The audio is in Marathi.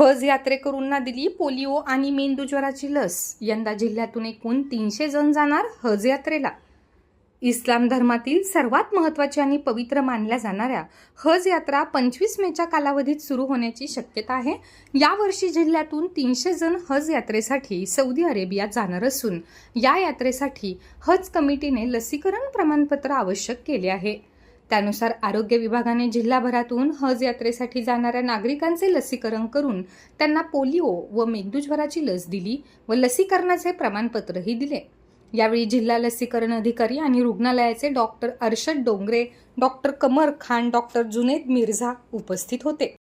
हज यात्रेकरूंना दिली पोलिओ आणि मेंदूज्वराची लस. यंदा जिल्ह्यातून एकूण तीनशे जण जाणार हज यात्रेला. इस्लाम धर्मातील सर्वात महत्त्वाची आणि पवित्र मानल्या जाणाऱ्या हज यात्रा पंचवीस मेच्या कालावधीत सुरू होण्याची शक्यता आहे. यावर्षी जिल्ह्यातून तीनशे जण हज यात्रेसाठी सौदी अरेबियात जाणार असून या यात्रेसाठी हज कमिटीने लसीकरण प्रमाणपत्र आवश्यक केले आहे. त्यानुसार आरोग्य विभागाने जिल्हाभरातून हज यात्रेसाठी जाणाऱ्या नागरिकांचे लसीकरण करून त्यांना पोलिओ व मेंदूज्वराची लस दिली व लसीकरणाचे प्रमाणपत्रही दिले. यावेळी जिल्हा लसीकरण अधिकारी आणि रुग्णालयाचे doctor Arshad Dongre doctor Qamar Khan doctor Junaid Mirza उपस्थित होते.